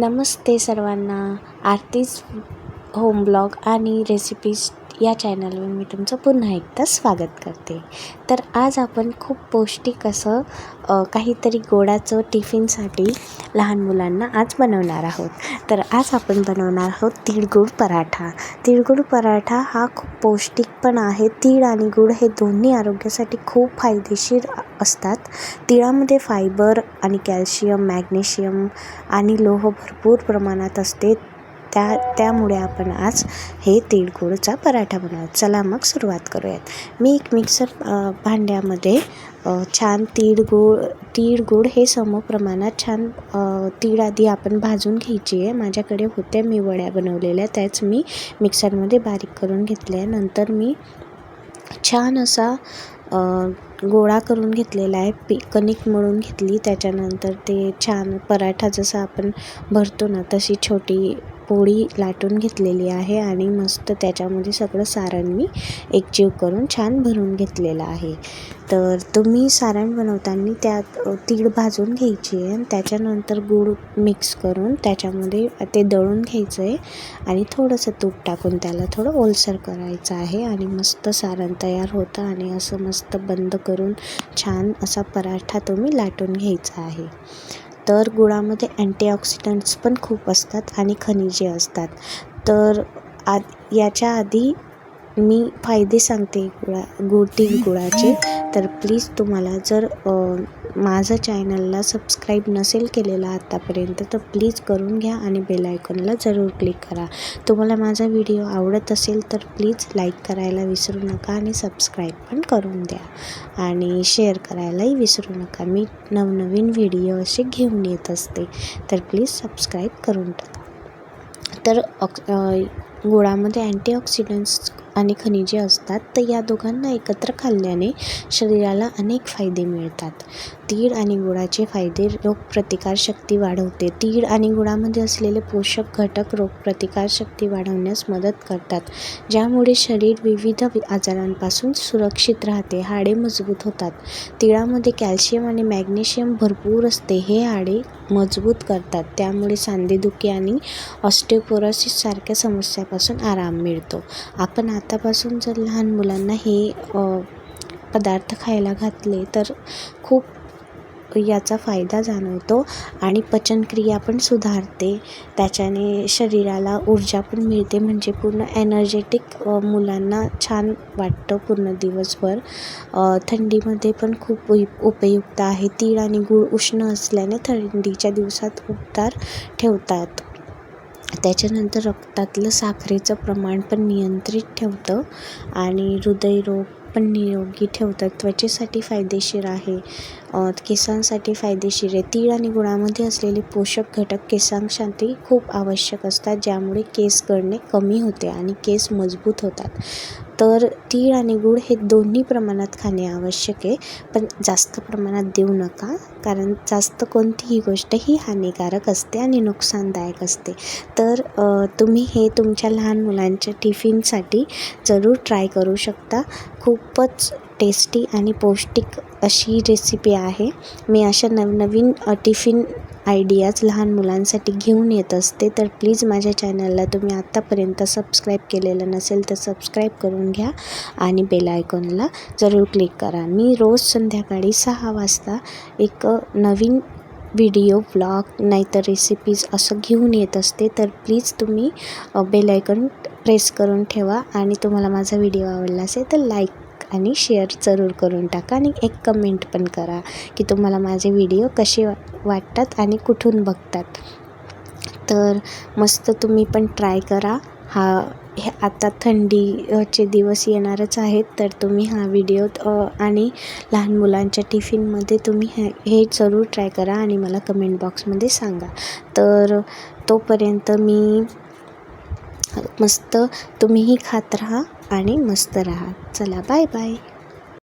नमस्ते सर्वांना Aarti's home blog आणि recipes या चॅनलवर मी तुमचं पुन्हा एकदा स्वागत करते. तर आज आपण खूप पौष्टिक असं काहीतरी गोडाचं टिफिनसाठी लहान मुलांना आज बनवणार आहोत. तर आज आपण बनवणार आहोत तिळगुळ पराठा. तिळगुळ पराठा हा खूप पौष्टिक पण आहे. तीळ आणि गुळ हे दोन्ही आरोग्यासाठी खूप फायदेशीर असतात. तिळामध्ये फायबर आणि कॅल्शियम मॅग्नेशियम आणि लोह भरपूर प्रमाणात असते. त्या त्यामुळे आपण आज हे तिळगुळचा पराठा बनवू. चला मग सुरुवात करूयात. मी एक मिक्सर भांड्यामध्ये छान तीळ तिळगुळ तीळ हे सम प्रमाणात छान तीळ आधी आपण भाजून घ्यायची आहे. माझ्याकडे होत्या मी वड्या बनवलेल्या त्याच मी मिक्सरमध्ये बारीक करून घेतल्या. नंतर मी छान असा गोळा करून घेतलेला आहे. पी कणिक मळून घेतली. त्याच्यानंतर ते छान पराठा जसा आपण भरतो ना तशी छोटी पोळी लाटून घेतलेली आहे आणि मस्त त्याच्यामध्ये सगळं सारण मी एकजीव करून छान भरून घेतलेलं आहे. तर तुम्ही सारण बनवताना त्यात तीळ भाजून घ्यायची आहे आणि त्याच्यानंतर गूळ मिक्स करून त्याच्यामध्ये ते दळून घ्यायचं आहे आणि थोडंसं तूप टाकून त्याला थोडं ओलसर करायचं आहे आणि मस्त सारण तयार होतं आणि असं मस्त बंद करून छान असा पराठा तुम्ही लाटून घ्यायचा आहे. तर गुळामध्ये अँटीऑक्सिडंट्स पण खूप असतात आणि खनिजे असतात. तर आ याच्या आधी मी फायदे सांगते गुळा गुळ गुळाचे तर प्लीज तुम्हाला जर माझं चॅनलला सबस्क्राईब नसेल केलेलं आत्तापर्यंत तर प्लीज करून घ्या आणि बेल आयकॉनला जरूर क्लिक करा. तुम्हाला माझा व्हिडिओ आवडत असेल तर प्लीज लाईक करायला विसरू नका आणि सबस्क्राईब पण करून द्या. आणि शेअर करायलाही विसरू नका. मी नवनवीन व्हिडिओ असे घेऊन येत असते. तर प्लीज सबस्क्राईब करून टाका तर ऑक् गुळामध्ये अँटीऑक्सिडंट्स आणि खनिजे असतात तर या दोघांना एकत्र खाल्ल्याने शरीराला अनेक फायदे मिळतात. तीळ आणि गुळाचे फायदे रोगप्रतिकारशक्ती वाढवते. तीळ आणि गुळामध्ये असलेले पोषक घटक रोगप्रतिकारशक्ती वाढवण्यास मदत करतात ज्यामुळे शरीर विविध आजारांपासून सुरक्षित राहते हाडे मजबूत होतात. तिळामध्ये कॅल्शियम आणि मॅग्नेशियम भरपूर असते हे हाडे मजबूत करतात. त्यामुळे सांधेदुखी आणि ऑस्टिओपोरोसिस सारख्या समस्यापासून आराम मिळतो. आपण आतापासून जर लहान मुलांना हे पदार्थ खायला घातले तर खूप याचा फायदा जाणवतो आणि पचनक्रिया पण सुधारते. त्याच्याने शरीराला ऊर्जा पण मिळते. म्हणजे पूर्ण एनर्जेटिक मुलांना छान वाटतं पूर्ण दिवसभर. थंडीमध्ये पण खूप उपयुक्त आहे. तीळ आणि गूळ उष्ण असल्याने थंडीच्या दिवसात उबदार ठेवतात. त्याच्यानंतर रक्तातलं साखरेचं प्रमाण पण नियंत्रित ठेवतं आणि हृदयरोग पण निरोगी ठेवतं त्वचेसाठी फायदेशीर आहे. केसांसाठी फायदेशीर आहे. तीळ आणि गुळामध्ये असलेले पोषक घटक केसांसाठी खूप आवश्यक असतात ज्यामुळे केस गळणे कमी होते आणि केस मजबूत होतात. तर तीळ आणि गूळ हे दोन्ही प्रमाणात खाणे आवश्यक आहे पण जास्त प्रमाणात देऊ नका कारण जास्त कोणतीही गोष्ट ही हानिकारक असते आणि नुकसानदायक असते. तर तुम्ही हे तुमच्या लहान मुलांच्या टिफिनसाठी जरूर ट्राय करू शकता. खूपच टेस्टी आणि पौष्टिक अशी रेसिपी आहे. मी अशा नवनवीन टिफिन आयडियाज लहान मुलांसाठी घेऊन येत असते. तर प्लीज माझ्या चॅनलला तुम्ही आत्तापर्यंत सबस्क्राईब केलेलं नसेल तर सबस्क्राईब करून घ्या आणि बेल आयकॉनला जरूर क्लिक करा. मी रोज संध्याकाळी सहा वाजता एक नवीन व्हिडिओ ब्लॉग नाहीतर रेसिपीज असं घेऊन येत असते. तर प्लीज तुम्ही बेल आयकॉन प्रेस करून ठेवा आणि तुम्हाला माझा व्हिडिओ आवडला असेल तर लाईक आणि शेअर जरूर करून टाका आणि एक कमेंट पण करा की तुम्हाला माझे व्हिडिओ कसे वा वाटतात आणि कुठून बघतात. तर मस्त तुम्ही पण ट्राय करा. हा हे आता थंडीचे दिवस येणारच आहेत तर तुम्ही हा व्हिडिओ आणि लहान मुलांच्या टिफिनमध्ये तुम्ही हे हे जरूर ट्राय करा आणि मला कमेंट बॉक्समध्ये सांगा. तर तोपर्यंत मी मस्त. तुम्हीही खात राहा आणि मस्त राहा. चला बाय बाय